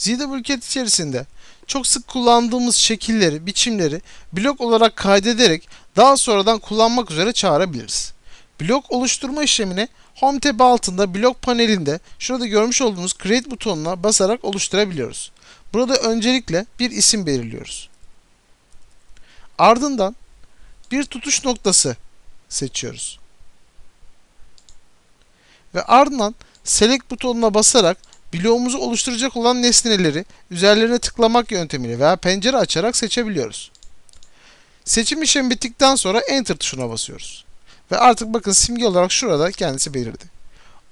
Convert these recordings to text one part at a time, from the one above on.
ZWCAT içerisinde çok sık kullandığımız şekilleri, biçimleri blok olarak kaydederek daha sonradan kullanmak üzere çağırabiliriz. Blok oluşturma işlemini Home tab altında blok panelinde şurada görmüş olduğunuz Create butonuna basarak oluşturabiliyoruz. Burada öncelikle bir isim belirliyoruz. Ardından bir tutuş noktası seçiyoruz. Ve ardından Select butonuna basarak bloğumuzu oluşturacak olan nesneleri üzerlerine tıklamak yöntemiyle veya pencere açarak seçebiliyoruz. Seçim işlemi bittikten sonra Enter tuşuna basıyoruz. Ve artık bakın simge olarak şurada kendisi belirdi.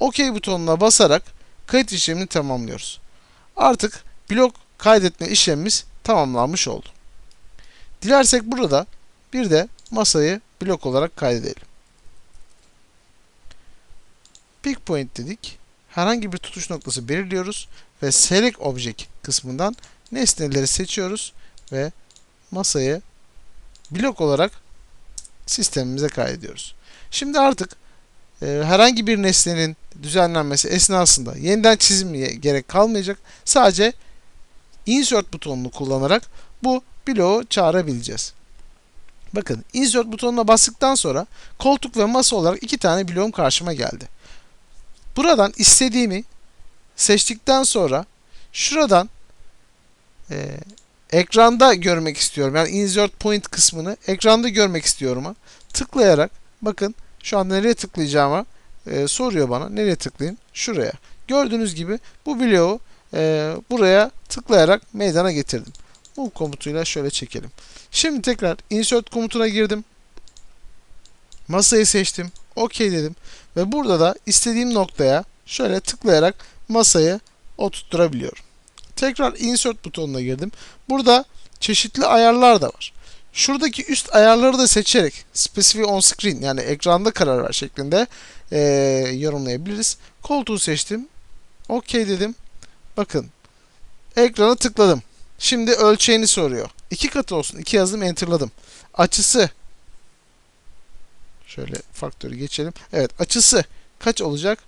OK butonuna basarak kayıt işlemini tamamlıyoruz. Artık blok kaydetme işlemimiz tamamlanmış oldu. Dilersek burada bir de masayı blok olarak kaydedelim. Pick point dedik. Herhangi bir tutuş noktası belirliyoruz ve Select Object kısmından nesneleri seçiyoruz ve masayı blok olarak sistemimize kaydediyoruz. Şimdi artık e, herhangi bir nesnenin düzenlenmesi esnasında yeniden çizimye gerek kalmayacak. Sadece insert butonunu kullanarak bu bloğu çağırabileceğiz. Bakın insert butonuna bastıktan sonra koltuk ve masa olarak iki tane bloğum karşıma geldi. Buradan istediğimi seçtikten sonra şuradan e, ekranda görmek istiyorum. Yani insert point kısmını ekranda görmek istiyorum. Tıklayarak bakın şu an nereye tıklayacağıma e, soruyor bana. Nereye tıklayayım? Şuraya. Gördüğünüz gibi bu bloğu e, buraya tıklayarak meydana getirdim. Bu komutuyla şöyle çekelim. Şimdi tekrar insert komutuna girdim. Masayı seçtim. OK dedim. Ve burada da istediğim noktaya şöyle tıklayarak masayı oturtturabiliyorum. Tekrar insert butonuna girdim. Burada çeşitli ayarlar da var. Şuradaki üst ayarları da seçerek specify on screen yani ekranda karar ver şeklinde e, yorumlayabiliriz. Koltuğu seçtim. OK dedim. Bakın ekrana tıkladım. Şimdi ölçeğini soruyor. İki katı olsun. İki yazdım enterladım. Açısı şöyle faktörü geçelim. Evet açısı kaç olacak?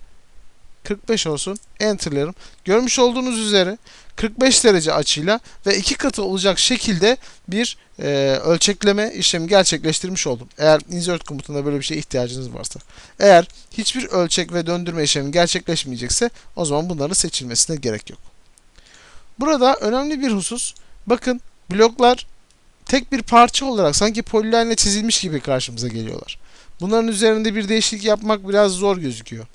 45 olsun. Enter'larım. Görmüş olduğunuz üzere 45 derece açıyla ve iki katı olacak şekilde bir e, ölçekleme işlemi gerçekleştirmiş oldum. Eğer insert komutunda böyle bir şeye ihtiyacınız varsa. Eğer hiçbir ölçek ve döndürme işlemi gerçekleşmeyecekse o zaman bunların seçilmesine gerek yok. Burada önemli bir husus bakın bloklar tek bir parça olarak sanki polilenle çizilmiş gibi karşımıza geliyorlar. Bunların üzerinde bir değişiklik yapmak biraz zor gözüküyor.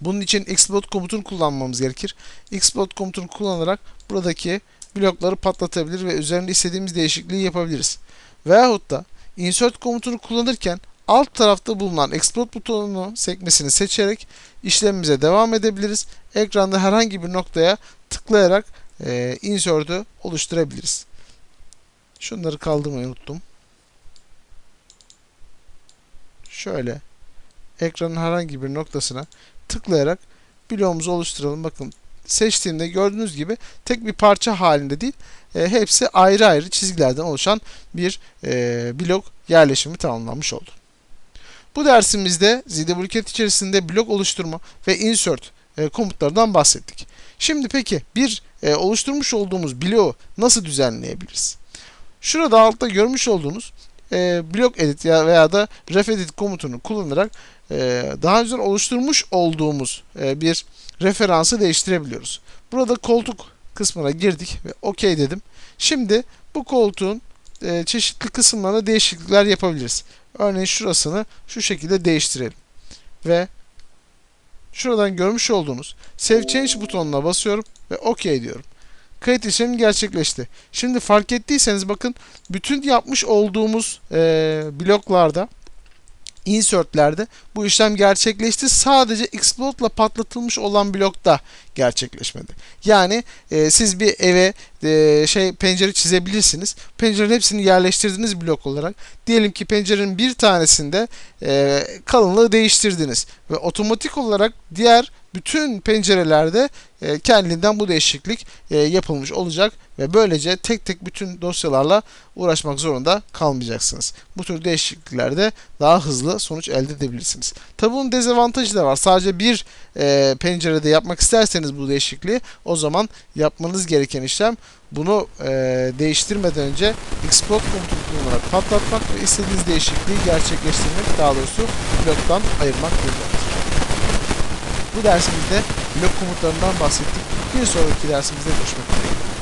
Bunun için explode komutunu kullanmamız gerekir. Explode komutunu kullanarak buradaki blokları patlatabilir ve üzerinde istediğimiz değişikliği yapabiliriz. Veyahut da insert komutunu kullanırken alt tarafta bulunan explode butonunu sekmesini seçerek işlemimize devam edebiliriz. Ekranda herhangi bir noktaya tıklayarak e, insert'ü oluşturabiliriz. Şunları kaldırmayı unuttum. Şöyle ekranın herhangi bir noktasına tıklayarak bloğumuzu oluşturalım. Bakın seçtiğimde gördüğünüz gibi tek bir parça halinde değil, e, hepsi ayrı ayrı çizgilerden oluşan bir e, blok yerleşimi tamamlanmış oldu. Bu dersimizde ZWCAT içerisinde blok oluşturma ve insert e, komutlardan bahsettik. Şimdi peki bir e, oluşturmuş olduğumuz bloğu nasıl düzenleyebiliriz? Şurada altta görmüş olduğunuz e, blok edit ya veya da ref edit komutunu kullanarak e, daha önce oluşturmuş olduğumuz e, bir referansı değiştirebiliyoruz. Burada koltuk kısmına girdik ve OK dedim. Şimdi bu koltuğun e, çeşitli kısımlarına değişiklikler yapabiliriz. Örneğin şurasını şu şekilde değiştirelim. Ve şuradan görmüş olduğunuz Save Change butonuna basıyorum ve OK diyorum. Kayıt işlemi gerçekleşti. Şimdi fark ettiyseniz bakın bütün yapmış olduğumuz e, bloklarda insertlerde bu işlem gerçekleşti. Sadece explode ile patlatılmış olan blokta gerçekleşmedi. Yani e, siz bir eve e, şey pencere çizebilirsiniz. Pencerenin hepsini yerleştirdiğiniz blok olarak diyelim ki pencerenin bir tanesinde e, kalınlığı değiştirdiniz ve otomatik olarak diğer bütün pencerelerde e, kendinden bu değişiklik e, yapılmış olacak ve böylece tek tek bütün dosyalarla uğraşmak zorunda kalmayacaksınız. Bu tür değişikliklerde daha hızlı sonuç elde edebilirsiniz. Tabi bunun dezavantajı da var. Sadece bir e, pencerede yapmak isterseniz bu değişikliği o zaman yapmanız gereken işlem bunu e, değiştirmeden önce Xcode komutunu kullanarak patlatmak ve istediğiniz değişikliği gerçekleştirmek daha doğrusu bloktan ayırmak durumdadır. Bu dersimizde blok komutlarından bahsettik. Bir sonraki dersimizde görüşmek üzere.